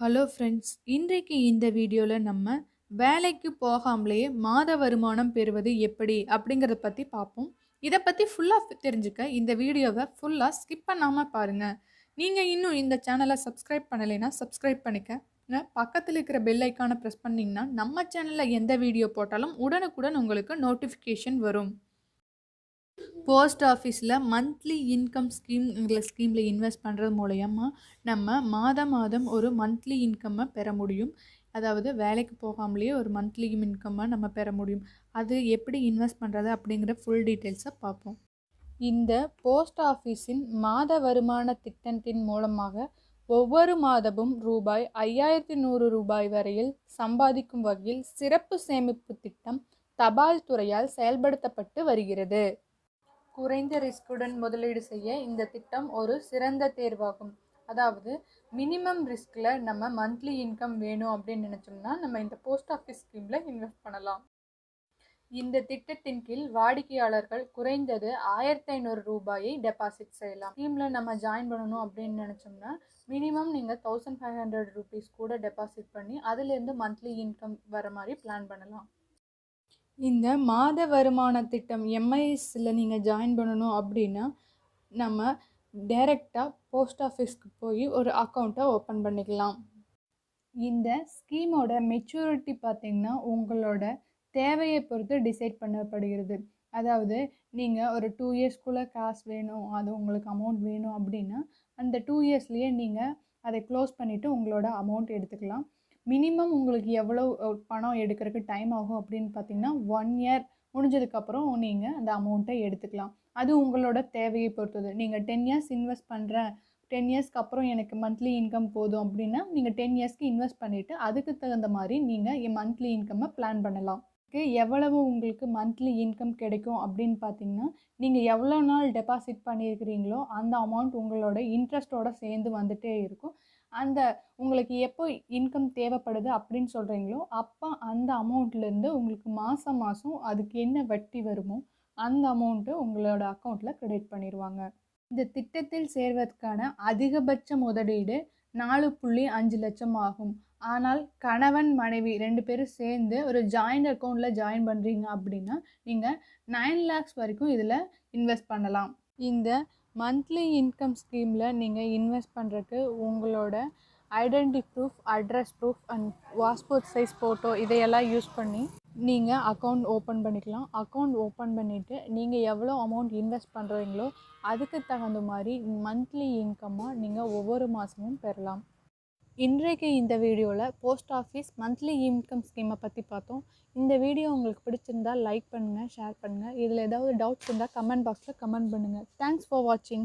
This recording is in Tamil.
ஹலோ ஃப்ரெண்ட்ஸ் இன்றைக்கு இந்த வீடியோவில் நம்ம வேலைக்கு போகாமலேயே மாத வருமானம் பெறுவது எப்படி அப்படிங்கிறத பற்றி பார்ப்போம் இதை பற்றி ஃபுல்லாக தெரிஞ்சுக்க இந்த வீடியோவை ஃபுல்லாக ஸ்கிப் பண்ணாமல் பாருங்கள் நீங்கள் இன்னும் இந்த சேனலை சப்ஸ்கிரைப் பண்ணலைன்னா சப்ஸ்கிரைப் பண்ணிக்க. பக்கத்தில் இருக்கிற பெல் ஐக்கானை ப்ரெஸ் பண்ணிங்கன்னா நம்ம சேனலில் எந்த வீடியோ போட்டாலும் உடனுக்குடன் உங்களுக்கு நோட்டிஃபிகேஷன் வரும். போஸ்ட் ஆஃபீஸில் மந்த்லி இன்கம் ஸ்கீம்ங்கிற ஸ்கீமில் இன்வெஸ்ட் பண்ணுறது மூலயமா நம்ம மாதம் மாதம் ஒரு மந்த்லி இன்கம்மை பெற முடியும். அதாவது வேலைக்கு போகாமலேயே ஒரு மந்த்லி இன்கம்மை நம்ம பெற முடியும். அது எப்படி இன்வெஸ்ட் பண்ணுறது அப்படிங்கிற ஃபுல் டீட்டெயில்ஸை பார்ப்போம். இந்த போஸ்ட் ஆஃபீஸின் மாத வருமான திட்டத்தின் மூலமாக ஒவ்வொரு மாதமும் ரூபாய் ஐயாயிரத்தி நூறு ரூபாய் வரையில் சம்பாதிக்கும் வகையில் சிறப்பு சேமிப்பு திட்டம் தபால் துறையால் செயல்படுத்தப்பட்டு வருகிறது. குறைந்த ரிஸ்குடன் முதலீடு செய்ய இந்த திட்டம் ஒரு சிறந்த தேர்வாகும். அதாவது மினிமம் ரிஸ்கில் நம்ம மந்த்லி இன்கம் வேணும் அப்படின்னு நினச்சோம்னா நம்ம இந்த போஸ்ட் ஆஃபீஸ் ஸ்கீமில் இன்வெஸ்ட் பண்ணலாம். இந்த திட்டத்தின் கீழ் வாடிக்கையாளர்கள் குறைந்தது ஆயிரத்தி ஐநூறு ரூபாயை டெபாசிட் செய்யலாம். ஸ்கீமில் நம்ம ஜாயின் பண்ணணும் அப்படின்னு நினச்சோம்னா மினிமம் நீங்கள் தௌசண்ட் ஃபைவ் ஹண்ட்ரட் ருபீஸ் கூட டெபாசிட் பண்ணி அதுலேருந்து மந்த்லி இன்கம் வர மாதிரி பிளான் பண்ணலாம். இந்த மாத வருமான திட்டம் எம்ஐஎஸில் நீங்கள் ஜாயின் பண்ணணும் அப்படின்னா நம்ம டைரெக்டாக போஸ்ட் ஆஃபீஸ்க்கு போய் ஒரு அக்கௌண்ட்டை ஓப்பன் பண்ணிக்கலாம். இந்த ஸ்கீமோட மெச்சூரிட்டி பார்த்திங்கன்னா உங்களோட தேவையை பொறுத்து டிசைட் பண்ணப்படுகிறது. அதாவது நீங்கள் ஒரு டூ இயர்ஸ்க்குள்ளே காசு வேணும் அது உங்களுக்கு அமௌண்ட் வேணும் அப்படின்னா அந்த டூ இயர்ஸ்லேயே நீங்கள் அதை க்ளோஸ் பண்ணிவிட்டு உங்களோட அமௌண்ட் எடுத்துக்கலாம். மினிமம் உங்களுக்கு எவ்வளோ பணம் எடுக்கிறதுக்கு டைம் ஆகும் அப்படின்னு பார்த்தீங்கன்னா ஒன் இயர் முடிஞ்சதுக்கப்புறம் நீங்கள் அந்த அமௌண்ட்டை எடுத்துக்கலாம். அது உங்களோட தேவையை பொறுத்தது. நீங்கள் டென் இயர்ஸ் இன்வெஸ்ட் பண்ணுறேன் டென் இயர்ஸ்க்கு அப்புறம் எனக்கு மந்த்லி இன்கம் போதும் அப்படின்னா நீங்கள் டென் இயர்ஸ்க்கு இன்வெஸ்ட் பண்ணிவிட்டு அதுக்கு தகுந்த மாதிரி நீங்கள் மந்த்லி இன்கம்மை பிளான் பண்ணலாம். எவ்வளவு உங்களுக்கு மந்த்லி இன்கம் கிடைக்கும் அப்படின்னு பார்த்தீங்கன்னா நீங்கள் எவ்வளோ நாள் டெபாசிட் பண்ணியிருக்கிறீங்களோ அந்த அமௌண்ட் உங்களோட இன்ட்ரெஸ்ட்டோட சேர்ந்து வந்துகிட்டே இருக்கும். அந்த உங்களுக்கு எப்போ இன்கம் தேவைப்படுது அப்படின்னு சொல்கிறீங்களோ அப்போ அந்த அமௌண்ட்லேருந்து உங்களுக்கு மாதம் மாதம் அதுக்கு என்ன வட்டி வருமோ அந்த அமௌண்ட்டு உங்களோட அக்கௌண்ட்டில் கிரெடிட் பண்ணிடுவாங்க இந்த திட்டத்தில் சேர்வதற்கான அதிகபட்ச முதலீடு நாலு புள்ளி அஞ்சு லட்சம் ஆகும். ஆனால் கணவன் மனைவி ரெண்டு பேரும் சேர்ந்து ஒரு ஜாயிண்ட் அக்கௌண்ட்டில் ஜாயின் பண்ணுறீங்க அப்படின்னா நீங்கள் நைன் லேக்ஸ் வரைக்கும் இதில் இன்வெஸ்ட் பண்ணலாம். இந்த மந்த்லி இன்கம் ஸ்கீமில் நீங்கள் இன்வெஸ்ட் பண்ணுறதுக்கு உங்களோட identity proof address proof and passport size photo இதையெல்லாம் யூஸ் பண்ணி நீங்கள் அக்கௌண்ட் ஓப்பன் பண்ணிக்கலாம். அக்கௌண்ட் ஓப்பன் பண்ணிவிட்டு நீங்கள் எவ்வளோ அமௌண்ட் இன்வெஸ்ட் பண்ணுறீங்களோ அதுக்கு தகுந்த மாதிரி மந்த்லி இன்கம்மாக நீங்கள் ஒவ்வொரு மாதமும் பெறலாம். இன்றைக்கு இந்த வீடியோவில் போஸ்ட் ஆஃபீஸ் மந்த்லி இன்கம் ஸ்கீமை பற்றி பார்த்தோம். இந்த வீடியோ உங்களுக்கு பிடிச்சிருந்தா லைக் பண்ணுங்கள் ஷேர் பண்ணுங்கள் இதில் ஏதாவது டவுட்ஸ் இருந்தால் கமெண்ட் பாக்ஸில் கமெண்ட் பண்ணுங்கள் தேங்க்ஸ் ஃபார் வாட்சிங்